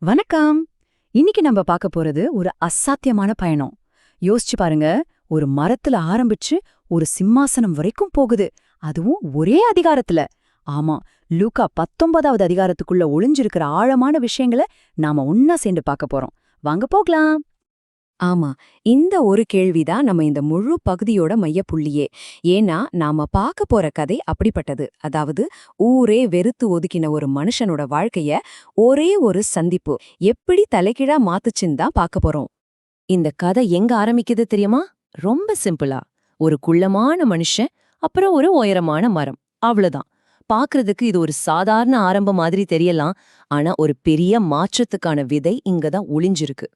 வணக்கம். இன்னைக்கு நம்ம பார்க்க போறது ஒரு அசாத்தியமான பயணம். யோசிச்சு பாருங்க ஒரு மரத்துல ஆரம்பிச்சு ஒரு சிம்மாசனம் வரைக்கும் போகுது. அதுவும் ஒரே அதிகாரத்துல. ஆமா லூக்கா பத்தொன்பதாவது அதிகாரத்துக்குள்ள ஒளிஞ்சிருக்கிற ஆழமான விஷயங்களை நாம ஒன்னா சேர்ந்து பார்க்க போறோம். வாங்க போகலாம். ஆமா இந்த ஒரு கேள்விதான் நம்ம இந்த முழு பகுதியோட மையப்புள்ளியே. ஏன்னா நாம பார்க்க போற கதை அப்படிப்பட்டது. அதாவது ஊரே வெறுத்து ஒதுக்கின ஒரு மனுஷனோட வாழ்க்கைய ஒரே ஒரு சந்திப்பு. எப்படி தலைகீழா மாத்துச்சுன்னு தான் பார்க்க போறோம். இந்த கதை எங்க ஆரம்பிக்குது தெரியுமா? ரொம்ப சிம்பிளா. ஒரு குள்ளமான மனுஷன் அப்புறம் ஒரு உயரமான மரம். அவ்வளவுதான். பாக்குறதுக்கு இது ஒரு சாதாரண ஆரம்பம் மாதிரி தெரியலாம். ஆனா ஒரு பெரிய மாற்றத்துக்கான விதை இங்கதான் ஒளிஞ்சிருக்கு.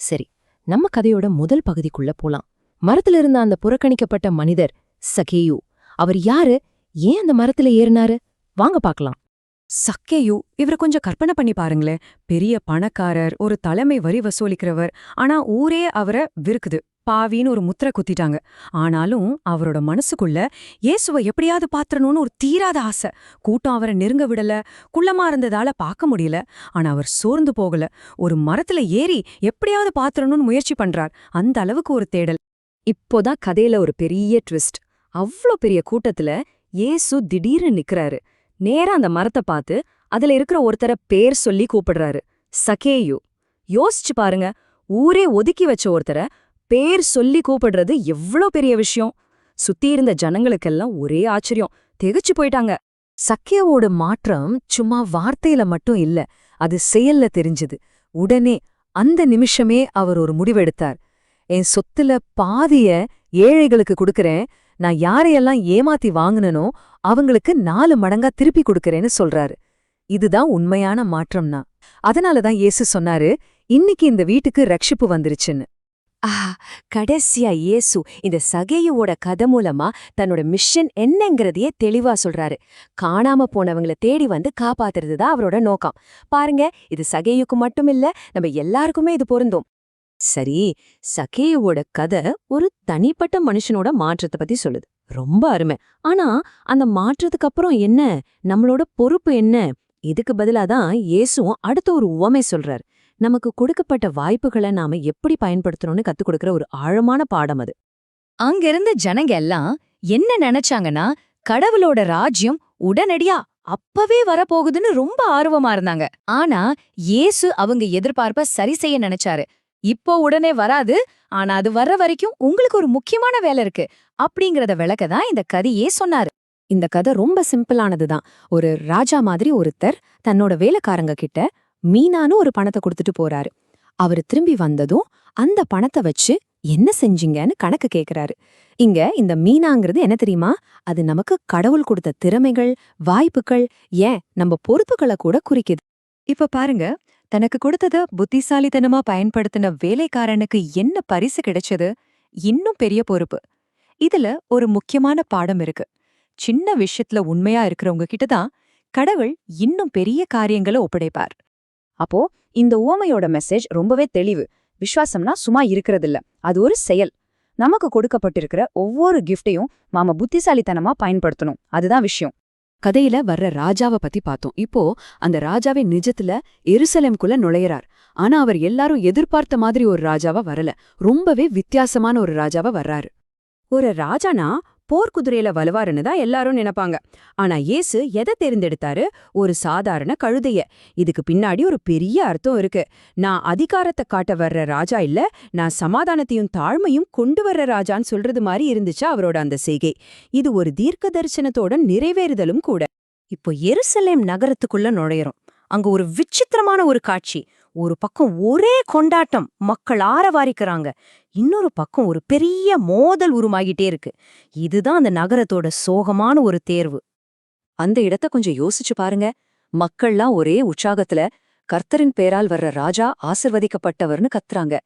சரி நம்ம கதையோட முதல் பகுதிக்குள்ள போலாம். மரத்துல இருந்த அந்த புறக்கணிக்கப்பட்ட மனிதர் சகேயு. அவர் யாரு? ஏன் அந்த மரத்துல ஏறினாரு? வாங்க பாக்கலாம் சக்கேயு இவரை கொஞ்சம் கற்பனை பண்ணி பாருங்களேன். பெரிய பணக்காரர் ஒரு தலைமை வரி வசூலிக்கிறவர். ஆனா ஊரே அவரை விருக்குது பாவின்னு ஒரு முத்திரை குத்திட்டாங்க. ஆனாலும் அவரோட மனசுக்குள்ள இயேசுவை எப்படியாவது பாத்திரணும்னு ஒரு தீராத ஆசை. கூட்டம் அவரை நெருங்க விடல குள்ளமா இருந்ததால பார்க்க முடியல. ஆனா அவர் சோர்ந்து போகல. ஒரு மரத்துல ஏறி எப்படியாவது பாத்திரணும்னு முயற்சி பண்றார். அந்த அளவுக்கு ஒரு தேடல். இப்போதான் கதையில ஒரு பெரிய ட்விஸ்ட். அவ்ளோ பெரிய கூட்டத்துல இயேசு திடீர்னு நிக்கிறாரு. நேரா அந்த மரத்தை பார்த்து அதுல இருக்கிற ஒருத்தர பேர் சொல்லி கூப்பிடுறாரு. சகேயு. யோசிச்சு பாருங்க. ஊரே ஒதுக்கி வச்ச ஒருத்தர பேர் சொல்லி கூப்பிடுறது எவ்ளோ பெரிய விஷயம். சுத்தி இருந்த ஜனங்களுக்கெல்லாம் ஒரே ஆச்சரியம். திகைச்சு போயிட்டாங்க. சக்கியாவோட மாற்றம் சும்மா வார்த்தையில மட்டும் இல்ல அது செயல்ல தெரிஞ்சது. உடனே அந்த நிமிஷமே அவர் ஒரு முடிவெடுத்தார். என் சொத்துல பாதிய ஏழைகளுக்கு கொடுக்கறேன். நான் யாரையெல்லாம் ஏமாத்தி வாங்கினனோ அவங்களுக்கு நாலு மடங்கா திருப்பி கொடுக்கறேன்னு சொல்றாரு. இதுதான் உண்மையான மாற்றம்னா. அதனாலதான் இயேசு சொன்னாரு இன்னைக்கு இந்த வீட்டுக்கு ரட்சிப்பு வந்துருச்சுன்னு. ஆஹா கடைசியா இயேசு இந்த சகேயுவோட கதை மூலமா தன்னோட மிஷன் என்னங்கிறதையே தெளிவா சொல்றாரு. காணாம போனவங்கள தேடி வந்து காப்பாத்துறது தான் அவரோட நோக்கம். பாருங்க இது சகேயுக்கு மட்டும் இல்ல நம்ம எல்லாருக்குமே இது பொருந்தும். சரி சகேயுவோட கதை ஒரு தனிப்பட்ட மனுஷனோட மாற்றத்தை பத்தி சொல்லுது. ரொம்ப அருமை. ஆனா அந்த மாற்றத்துக்கு அப்புறம் என்ன? நம்மளோட பொறுப்பு என்ன? இதுக்கு பதிலாதான் இயேசுவும் அடுத்த ஒரு உவமை சொல்றாரு. நமக்கு கொடுக்கப்பட்ட வாய்ப்புகளை நாம எப்படி பயன்படுத்தணும்னு கத்துக் கொடுக்கிற ஒரு ஆழமான பாடம் அது. அங்கிருந்த ஜனங்க எல்லாம் என்ன நினைச்சாங்கன்னா கடவுளோட ராஜ்யம் உடனடியா அப்பவே வரப்போகுதுன்னு ரொம்ப ஆர்வமா இருந்தாங்க. ஆனா இயேசு அவங்க எதிர்பார்ப்ப சரி செய்ய நினைச்சாரு. இப்போ உடனே வராது ஆனா அது வர்ற வரைக்கும் உங்களுக்கு ஒரு முக்கியமான வேலை இருக்கு அப்படிங்கறத விளக்க தான் இந்த கதையே சொன்னாரு. இந்த கதை ரொம்ப சிம்பிளானதுதான் ஒரு ராஜா மாதிரி ஒருத்தர் தன்னோட வேலைக்காரங்க கிட்ட மீனான்னு ஒரு பணத்தை கொடுத்துட்டு போறாரு. அவரு திரும்பி வந்ததும் அந்த பணத்தை வச்சு என்ன செஞ்சீங்கன்னு கணக்கு கேக்குறாரு. இங்க இந்த மீனாங்கிறது என்ன தெரியுமா? அது நமக்கு கடவுள் கொடுத்த திறமைகள் வாய்ப்புகள் ஏன் நம்ம பொறுப்புகளை கூட குறிக்குது. இப்ப பாருங்க தனக்கு கொடுத்தத புத்திசாலித்தனமா பயன்படுத்தின வேலைக்காரனுக்கு என்ன பரிசு கிடைச்சது? இன்னும் பெரிய பொறுப்பு. இதுல ஒரு முக்கியமான பாடம் இருக்கு. சின்ன விஷயத்துல உண்மையா இருக்கிறவங்க கிட்ட தான் கடவுள் இன்னும் பெரிய காரியங்களை ஒப்படைப்பார். அப்போ இந்த ஓமையோட மெசேஜ் ரொம்பவே தெளிவு. விஸ்வாசம்னா சும்மா இருக்கிறதில்ல. அது ஒரு செயல். நமக்கு கொடுக்கப்பட்டிருக்கிற ஒவ்வொரு கிஃப்டையும் மாம புத்திசாலித்தனமா பயன்படுத்தணும். அதுதான் விஷயம். கதையில வர்ற ராஜாவை பத்தி பார்த்தோம். இப்போ அந்த ராஜாவே நிஜத்துல எருசலேம்குள்ள நுழையிறார். ஆனா அவர் எல்லாரும் எதிர்பார்த்த மாதிரி ஒரு ராஜாவா வரல. ரொம்பவே வித்தியாசமான ஒரு ராஜாவா வர்றாரு. ஒரு ராஜானா போர்க்குதிரையில வலுவாருன்னு தான் எல்லாரும் நினைப்பாங்க. ஆனா இயேசு எதை தேர்ந்தெடுத்தாரு? ஒரு சாதாரண கழுதைய. இதுக்கு பின்னாடி ஒரு பெரிய அர்த்தம் இருக்கு. நான் அதிகாரத்தை காட்ட வர்ற ராஜா இல்ல நான் சமாதானத்தையும் தாழ்மையும் கொண்டு வர்ற ராஜான்னு சொல்றது மாதிரி இருந்துச்சு அவரோட அந்த செய்கை. இது ஒரு தீர்க்க தரிசனத்தோட நிறைவேறுதலும் கூட. இப்போ எருசலேம் நகரத்துக்குள்ள நுழையறோம். அங்க ஒரு விசித்திரமான ஒரு காட்சி. ஒரு பக்கம் ஒரே கொண்டாட்டம் மக்கள் ஆரவாரிக்கிறாங்க. இன்னொரு பக்கம் ஒரு பெரிய மோதல் உருமாகிட்டே இருக்கு. இதுதான் அந்த நகரத்தோட சோகமான ஒரு தேர்வு. அந்த இடத்த கொஞ்சம் யோசிச்சு பாருங்க. மக்கள்லாம் ஒரே உற்சாகத்துல கர்த்தரின் பேரால் வர்ற ராஜா ஆசிர்வதிக்கப்பட்டவர்னு கத்துறாங்க.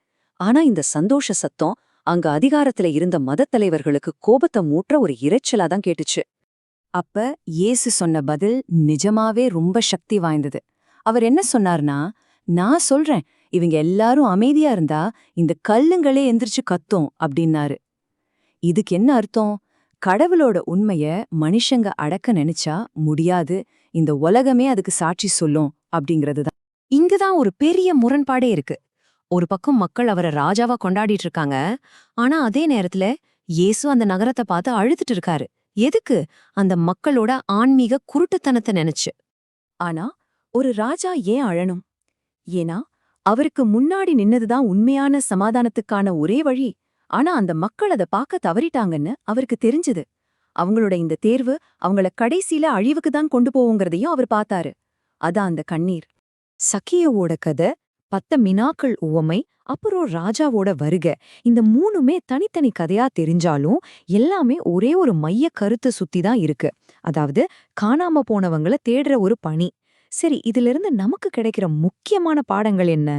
ஆனா இந்த சந்தோஷ சத்தம் அங்க அதிகாரத்துல இருந்த மதத் தலைவர்களுக்கு கோபத்தை மூற்ற ஒரு இரைச்சலா தான் கேட்டுச்சு. அப்ப இயேசு சொன்ன பதில் நிஜமாவே ரொம்ப சக்தி வாய்ந்தது. அவர் என்ன சொன்னார்னா நான் சொல்றேன் இவங்க எல்லாரும் அமைதியா இருந்தா இந்த கல்லுங்களே எந்திரிச்சு கத்தும் அப்படின்னாரு. இதுக்கு என்ன அர்த்தம்? கடவுளோட உண்மைய மனுஷங்க அடக்க நினைச்சா முடியாது இந்த உலகமே அதுக்கு சாட்சி சொல்லும் அப்படிங்கிறது தான் இங்குதான் ஒரு பெரிய முரண்பாடே இருக்கு. ஒரு பக்கம் மக்கள் அவரை ராஜாவா கொண்டாடிட்டு இருக்காங்க ஆனா அதே நேரத்துல இயேசு அந்த நகரத்தை பார்த்து அழுதுட்டு இருக்காரு. எதுக்கு? அந்த மக்களோட ஆன்மீக குருட்டுத்தனத்தை நினைச்சு. ஆனா ஒரு ராஜா ஏன் அழணும்? ஏன்னா அவருக்கு முன்னாடி நின்னதுதான் உண்மையான சமாதானத்துக்கான ஒரே வழி. ஆனா அந்த மக்கள் அதை பார்க்க தவறிட்டாங்கன்னு அவருக்கு தெரிஞ்சது. அவங்களோட இந்த தேர்வு அவங்கள கடைசியில அழிவுக்கு தான் கொண்டு போவோங்கிறதையும் அவர் பார்த்தாரு. அதான் அந்த கண்ணீர். சக்கியவோட கதை பத்த மினாக்கள் உவமை அப்புறம் ராஜாவோட வருக இந்த மூணுமே தனித்தனி கதையா தெரிஞ்சாலும் எல்லாமே ஒரே ஒரு மைய கருத்து சுத்தி தான் இருக்கு. அதாவது காணாம போனவங்கள தேடுற ஒரு பணி. சரி இதிலிருந்து நமக்கு கிடைக்கிற முக்கியமான பாடங்கள் என்ன?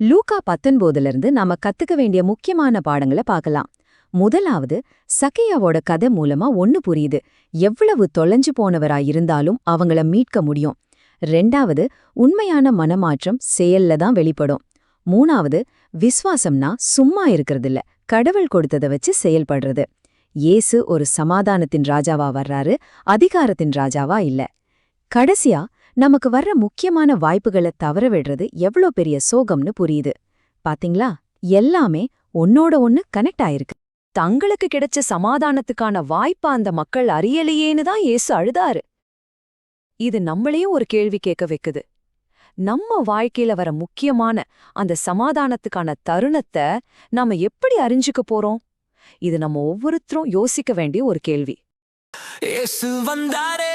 லூக்கா பத்தொன்பதுல இருந்து நாம கத்துக்க வேண்டிய முக்கியமான பாடங்களை பார்க்கலாம். முதலாவது சக்கையாவோட கதை மூலமா ஒன்னு புரியுது. எவ்வளவு தொலைஞ்சு போனவரா இருந்தாலும் அவங்கள மீட்க முடியும். ரெண்டாவது உண்மையான மனமாற்றம் செயல்ல தான் வெளிப்படும். மூணாவது விஸ்வாசம்னா சும்மா இருக்கிறதில்ல. கடவுள் கொடுத்தத வச்சு செயல்படுறது. இயேசு ஒரு சமாதானத்தின் ராஜாவா வர்றாரு அதிகாரத்தின் ராஜாவா இல்ல. கடைசியா நமக்கு வர்ற முக்கியமான வாய்ப்புகளை தவற விடுறது எவ்ளோ பெரிய சோகம்னு புரியுது. பாத்தீங்களா? எல்லாமே ஒன்னோட ஒன்னு கனெக்ட் ஆயிருக்கு. தங்களுக்கு கிடைச்ச சமாதானத்துக்கான வாய்ப்ப அந்த மக்கள் அறியலையேன்னு தான் ஏசு அழுதாரு. இது நம்மளையும் ஒரு கேள்வி கேட்க வைக்குது. நம்ம வாழ்க்கையில வர முக்கியமான அந்த சமாதானத்துக்கான தருணத்தை நாம எப்படி அறிஞ்சுக்க போறோம்? இது நம்ம ஒவ்வொருத்தரும் யோசிக்க வேண்டிய ஒரு கேள்வி. வந்தாரே.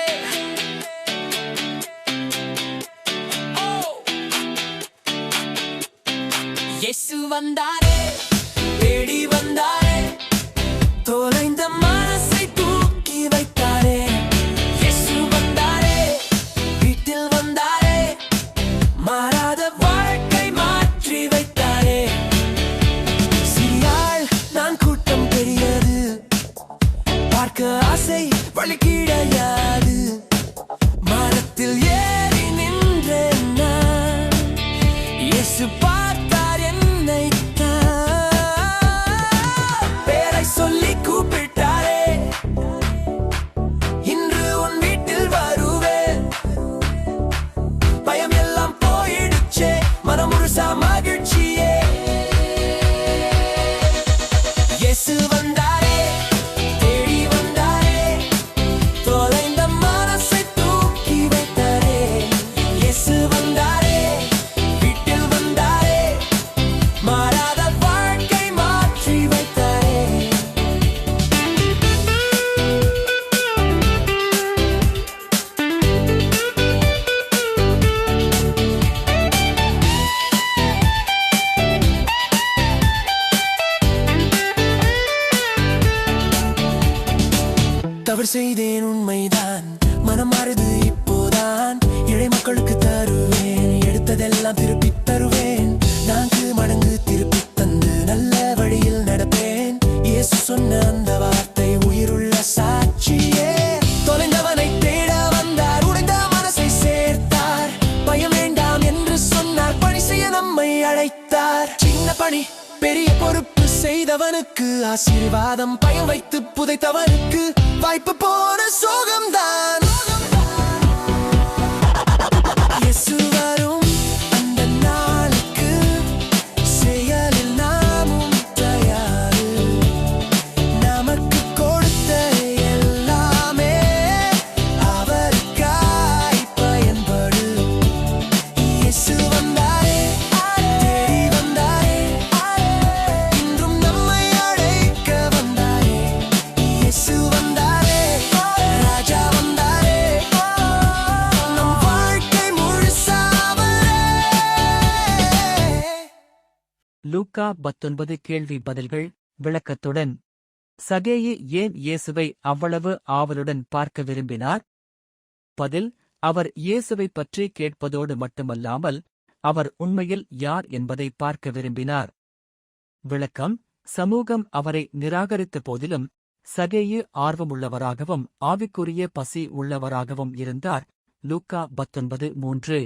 இயேசு வந்தாரே ஆசீர்வாதம் பயம் வைத்து புதைத்தவருக்கு லூக்கா பத்தொன்பது கேள்வி பதில்கள் விளக்கத்துடன். சகேயு ஏன் இயேசுவை அவ்வளவு ஆவலுடன் பார்க்க விரும்பினார்? பதில் அவர் இயேசுவை பற்றி கேட்பதோடு மட்டுமல்லாமல் அவர் உண்மையில் யார் என்பதை பார்க்க விரும்பினார். விளக்கம் சமூகம் அவரை நிராகரித்த போதிலும் சகேயு ஆர்வமுள்ளவராகவும் ஆவிக்குரிய பசி உள்ளவராகவும் இருந்தார். லூக்கா பத்தொன்பது மூன்று.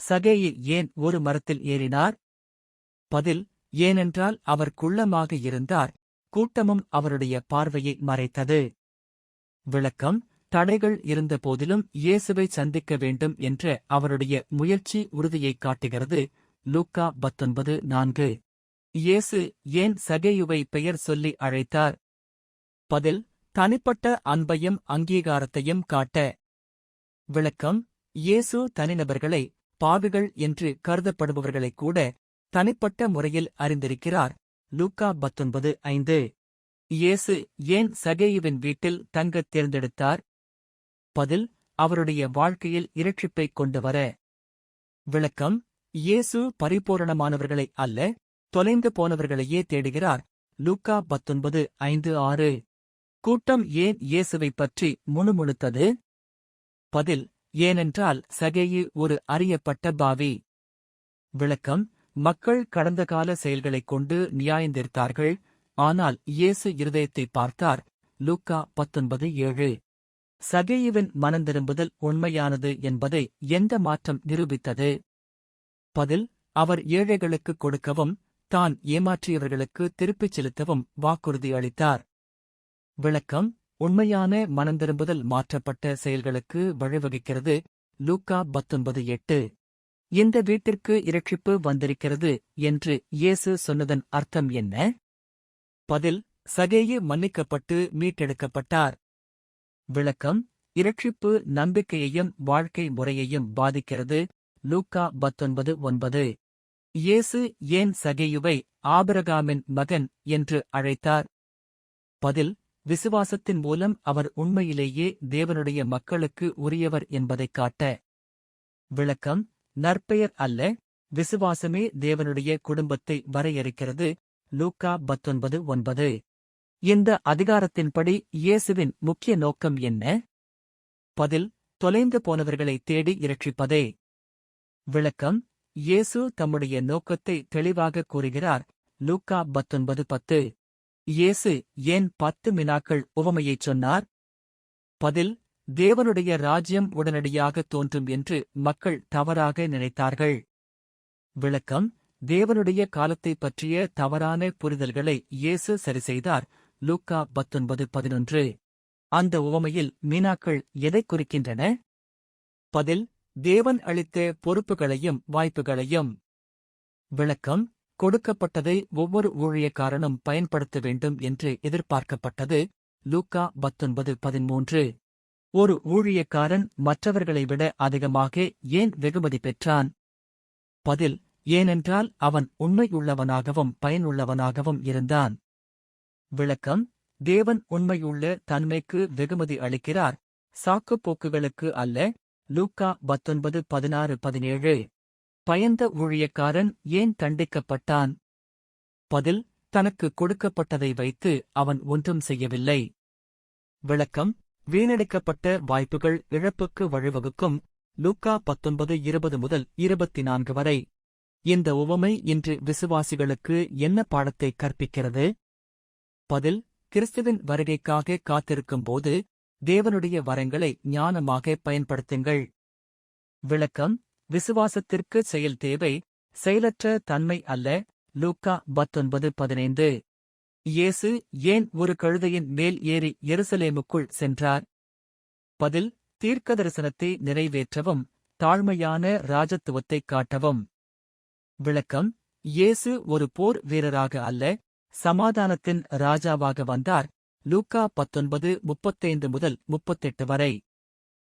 சகேயு ஏன் ஒரு மரத்தில் ஏறினார்? பதில் ஏனென்றால் அவர் குள்ளமாக இருந்தார். கூட்டமும் அவருடைய பார்வையை மறைத்தது. விளக்கம் தடைகள் இருந்த போதிலும் இயேசுவை சந்திக்க வேண்டும் என்ற அவருடைய முயற்சி உறுதியைக் காட்டுகிறது. லூக்கா பத்தொன்பது நான்கு. இயேசு ஏன் சகேயுவை பெயர் சொல்லி அழைத்தார்? பதில் தனிப்பட்ட அன்பையும் அங்கீகாரத்தையும் காட்ட. விளக்கம் இயேசு தனிநபர்களை பாவிகள் என்று கருதப்படுபவர்களைக் கூட தனிப்பட்ட முறையில் அறிந்திருக்கிறார். லூக்கா பத்தொன்பது ஐந்து. இயேசு ஏன் சகேயுவின் வீட்டில் தங்கத் தேர்ந்தெடுத்தார்? பதில் அவருடைய வாழ்க்கையில் இரட்சிப்பைக் கொண்டு வர. விளக்கம் இயேசு பரிபூரணமானவர்களை அல்ல தொலைந்து போனவர்களையே தேடுகிறார். லூக்கா பத்தொன்பது ஐந்து ஆறு. கூட்டம் ஏன் இயேசுவைப் பற்றி முணுமுணுத்தது? பதில் ஏனென்றால் சகேயு ஒரு அறியப்பட்ட பாவி. விளக்கம் மக்கள் கடந்த கால செயல்களைக் கொண்டு நியாயந்தீர்த்தார்கள். ஆனால் இயேசு இருதயத்தை பார்த்தார். லூக்கா பத்தொன்பது ஏழு. சகேயுவின் மனந்திரும்புதல் உண்மையானது என்பதை எந்த மாற்றம் நிரூபித்தது? பதில் அவர் ஏழைகளுக்கு கொடுக்கவும் தான் ஏமாற்றியவர்களுக்கு திருப்பிச் செலுத்தவும் வாக்குறுதி அளித்தார். விளக்கம் உண்மையான மனந்திரும்புதல் மாற்றப்பட்ட செயல்களுக்கு வழிவகுக்கிறது. லூக்கா பத்தொன்பது எட்டு. இந்த வீட்டிற்கு இரட்சிப்பு வந்திருக்கிறது என்று இயேசு சொன்னதன் அர்த்தம் என்ன? பதில் சகேயு மன்னிக்கப்பட்டு மீட்டெடுக்கப்பட்டார். விளக்கம் இரட்சிப்பு நம்பிக்கையையும் வாழ்க்கை முறையையும் பாதிக்கிறது. லூக்கா பத்தொன்பது ஒன்பது. இயேசு ஏன் சகேயுவை ஆபரகாமின் மகன் என்று அழைத்தார்? பதில் விசுவாசத்தின் மூலம் அவர் உண்மையிலேயே தேவனுடைய மக்களுக்கு உரியவர் என்பதைக் காட்ட. விளக்கம் நற்பெயர் அல்ல விசுவாசமே தேவனுடைய குடும்பத்தை வரையறுக்கிறது. லூக்கா பத்தொன்பது ஒன்பது. இந்த அதிகாரத்தின்படி இயேசுவின் முக்கிய நோக்கம் என்ன? பதில் தொலைந்து போனவர்களை தேடி இரட்சிப்பதே. விளக்கம் இயேசு தம்முடைய நோக்கத்தை தெளிவாக கூறுகிறார். லூக்கா பத்தொன்பது பத்து. இயேசு ஏன் பத்து மினாக்கள் உவமையைச் சொன்னார்? பதில் தேவனுடைய ராஜ்யம் உடனடியாக தோன்றும் என்று மக்கள் தவறாக நினைத்தார்கள். விளக்கம் தேவனுடைய காலத்தைப் பற்றிய தவறான புரிதல்களை இயேசு சரிசெய்தார். லூக்கா பத்தொன்பது பதினொன்று. அந்த உவமையில் மீனாக்கள் எதைக் குறிக்கின்றன? பதில் தேவன் அளித்த பொறுப்புகளையும் வாய்ப்புகளையும். விளக்கம் கொடுக்கப்பட்டதை ஒவ்வொரு ஊழியக்காரனும் பயன்படுத்த வேண்டும் என்று எதிர்பார்க்கப்பட்டது. லூக்கா பத்தொன்பது பதிமூன்று. ஒரு ஊழியக்காரன் மற்றவர்களை விட அதிகமாக ஏன் வெகுமதி பெற்றான்? பதில் ஏனென்றால் அவன் உண்மையுள்ளவனாகவும் பயனுள்ளவனாகவும் இருந்தான். விளக்கம் தேவன் உண்மையுள்ள தன்மைக்கு வெகுமதி அளிக்கிறார். சாக்குப் போக்குகளுக்கு அல்ல லூக்கா பத்தொன்பது பதினாறு பதினேழு. பயந்த ஊழியக்காரன் ஏன் தண்டிக்கப்பட்டான்? பதில் தனக்கு கொடுக்கப்பட்டதை வைத்து அவன் ஒன்றும் செய்யவில்லை. விளக்கம் வீணடிக்கப்பட்ட வாய்ப்புகள் இழப்புக்கு வழிவகுக்கும். லூக்கா பத்தொன்பது இருபது முதல் இருபத்தி நான்கு வரை. இந்த உவமை இன்று விசுவாசிகளுக்கு என்ன பாடத்தை கற்பிக்கிறது? பதில் கிறிஸ்துவின் வருகைக்காக காத்திருக்கும்போது தேவனுடைய வரங்களை ஞானமாக பயன்படுத்துங்கள். விளக்கம் விசுவாசத்திற்கு செயல் தேவை செயலற்ற தன்மை அல்ல. லூக்கா பத்தொன்பது பதினைந்து. இயேசு ஏன் ஒரு கழுதையின் மேல் ஏறி எருசலேமுக்குள் சென்றார்? பதில் தீர்க்கதரிசனத்தை நிறைவேற்றவும் தாழ்மையான ராஜத்துவத்தைக் காட்டவும். விளக்கம் இயேசு ஒரு போர் வீரராக அல்ல சமாதானத்தின் ராஜாவாக வந்தார். லூக்கா பத்தொன்பது முப்பத்தைந்து முதல் முப்பத்தெட்டு வரை.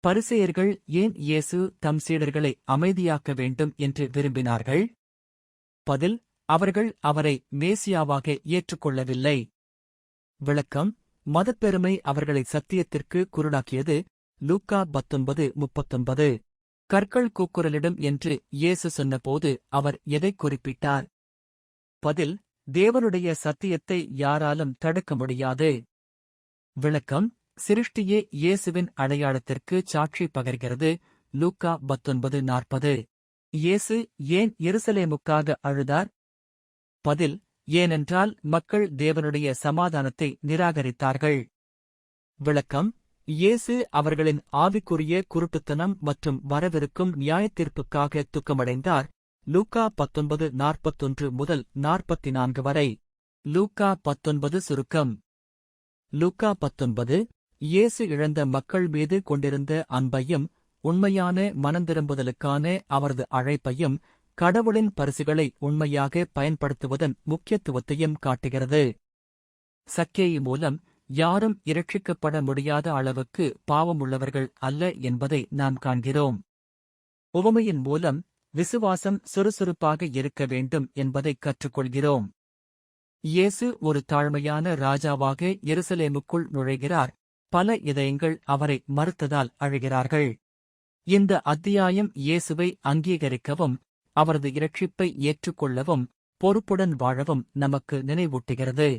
பரிசெயர்கள் ஏன் இயேசு தம் சீடர்களை அமைதியாக்க வேண்டும் என்று விரும்பினார்கள்? பதில் அவர்கள் அவரை மேசியாவாக ஏற்றுக்கொள்ளவில்லை. விளக்கம் மதப்பெருமை அவர்களை சத்தியத்திற்கு குருடாக்கியது லூக்கா பத்தொன்பது முப்பத்தொன்பது. கற்கள் கூக்குரலிடும் என்று இயேசு சொன்னபோது அவர் எதைக் குறிப்பிட்டார்? பதில் தேவனுடைய சத்தியத்தை யாராலும் தடுக்க முடியாது. விளக்கம் சிருஷ்டியே இயேசுவின் அடையாளத்திற்கு சாட்சி பகர்கிறது லூக்கா பத்தொன்பது நாற்பது. இயேசு ஏன் எருசலேமுக்காக அழுதார்? பதில் ஏனென்றால் மக்கள் தேவனுடைய சமாதானத்தை நிராகரித்தார்கள். விளக்கம் இயேசு அவர்களின் ஆவிக்குரிய குருட்டுத்தனம் மற்றும் வரவிருக்கும் நியாயத்தீர்ப்புக்காக துக்கமடைந்தார். லூக்கா பத்தொன்பது நாற்பத்தொன்று முதல் நாற்பத்தி நான்கு வரை. லூக்கா பத்தொன்பது சுருக்கம். லூக்கா பத்தொன்பது இயேசு இழந்த மக்கள் மீது கொண்டிருந்த அன்பையும் உண்மையான மனந்திரும்புதலுக்கான அவரது அழைப்பையும் கடவுளின் பரிசுகளை உண்மையாக பயன்படுத்துவதன் முக்கியத்துவத்தையும் காட்டுகிறது. சக்கேய் மூலம் யாரும் இரட்சிக்கப்பட முடியாத அளவுக்கு பாவமுள்ளவர்கள் அல்ல என்பதை நாம் காண்கிறோம். உவமையின் மூலம் விசுவாசம் சுறுசுறுப்பாக இருக்க வேண்டும் என்பதை கற்றுக்கொள்கிறோம். இயேசு ஒரு தாழ்மையான ராஜாவாக எருசலேமுக்குள் நுழைகிறார். பல இதயங்கள் அவரை மறுத்ததால் அழுகிறார்கள். இந்த அத்தியாயம் இயேசுவை அங்கீகரிக்கவும் அவரது இரட்சிப்பை ஏற்றுக்கொள்ளவும் பொறுப்புடன் வாழவும் நமக்கு நினைவூட்டுகிறது.